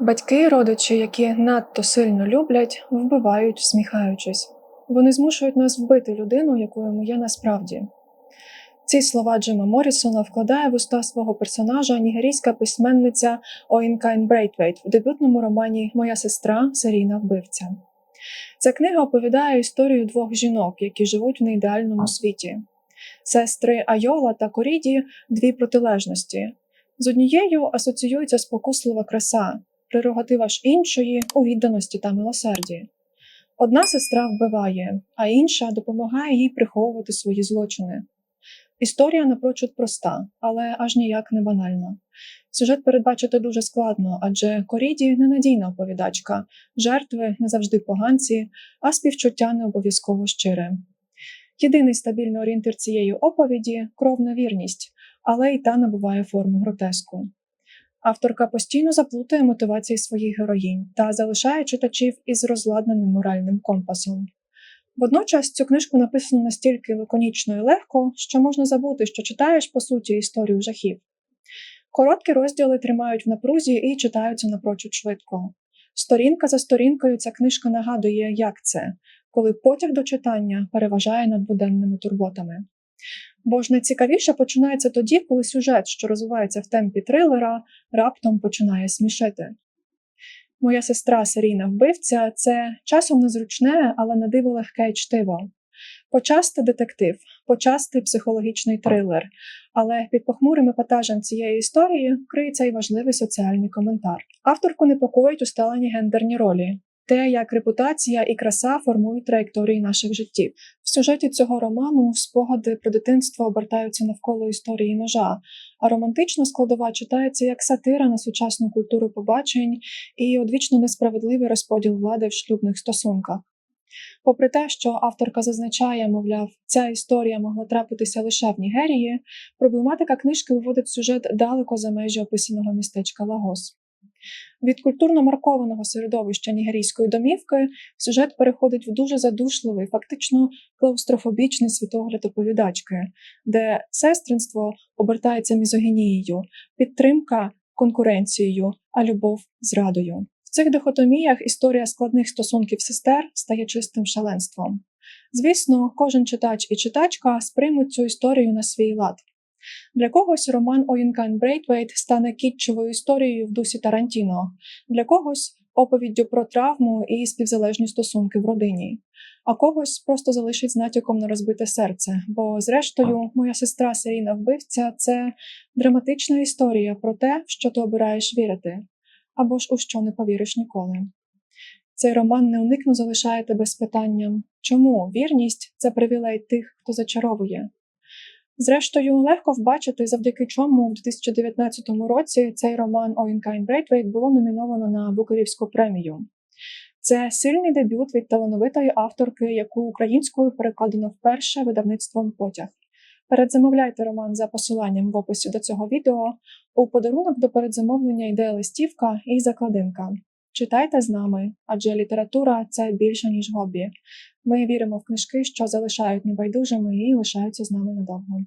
Батьки і родичі, які надто сильно люблять, вбивають, всміхаючись. Вони змушують нас вбити людину, якою ми є насправді. Ці слова Джима Моррісона вкладає в уста свого персонажа нігерійська письменниця Оінкайн Брейтвейт в дебютному романі Моя сестра серійна вбивця. Ця книга оповідає історію двох жінок, які живуть в неідеальному світі. Сестри Айола та Коріді дві протилежності. З однією асоціюється спокуслива краса, прерогатива ж іншої у відданості та милосерді. Одна сестра вбиває, а інша допомагає їй приховувати свої злочини. Історія напрочуд проста, але аж ніяк не банальна. Сюжет передбачити дуже складно, адже Коріді ненадійна оповідачка, жертви не завжди поганці, а співчуття не обов'язково щире. Єдиний стабільний орієнтир цієї оповіді кровна вірність, але й та набуває форми гротеску. Авторка постійно заплутує мотивації своїх героїнь та залишає читачів із розладнаним моральним компасом. Водночас цю книжку написано настільки лаконічно і легко, що можна забути, що читаєш по суті історію жахів. Короткі розділи тримають в напрузі і читаються напрочуд швидко. Сторінка за сторінкою ця книжка нагадує, як це, коли потяг до читання переважає над буденними турботами. Бо ж найцікавіше починається тоді, коли сюжет, що розвивається в темпі трилера, раптом починає смішити. Моя сестра серійна вбивця це часом незручне, але на диво легке чтиво. Почасти детектив, почасти психологічний трилер, але під похмурим епатажем цієї історії криється й важливий соціальний коментар. Авторку непокоїть усталені гендерні ролі, те, як репутація і краса формують траєкторії наших життів. В сюжеті цього роману спогади про дитинство обертаються навколо історії ножа, а романтична складова читається як сатира на сучасну культуру побачень і одвічно несправедливий розподіл влади в шлюбних стосунках. Попри те, що авторка зазначає, мовляв, ця історія могла трапитися лише в Нігерії, проблематика книжки виводить сюжет далеко за межі описаного містечка Лагос. Від культурно маркованого середовища нігерійської домівки сюжет переходить в дуже задушливий, фактично клаустрофобічний світогляд оповідачки, де сестринство обертається мізогінією, підтримка конкуренцією, а любов зрадою. В цих дихотоміях історія складних стосунків сестер стає чистим шаленством. Звісно, кожен читач і читачка сприймуть цю історію на свій лад. Для когось роман Оїнкайн Брейтвейт стане кітчевою історією в дусі Тарантіно, для когось оповіддю про травму і співзалежні стосунки в родині, а когось просто залишить з натяком на розбите серце. Бо, зрештою, моя сестра серійна вбивця це драматична історія про те, в що ти обираєш вірити, або ж у що не повіриш ніколи. Цей роман неуникно залишає тебе з питанням, чому вірність це привілей тих, хто зачаровує. Зрештою, легко вбачити, завдяки чому в 2019 році цей роман Оінкайн Брейтвейт було номіновано на Букерівську премію. Це сильний дебют від талановитої авторки, яку українською перекладено вперше видавництвом потяг. Передзамовляйте роман за посиланням в описі до цього відео. У подарунок до передзамовлення йде листівка і закладинка. Читайте з нами, адже література це більше ніж хобі. Ми віримо в книжки, що залишають небайдужими і лишаються з нами надовго.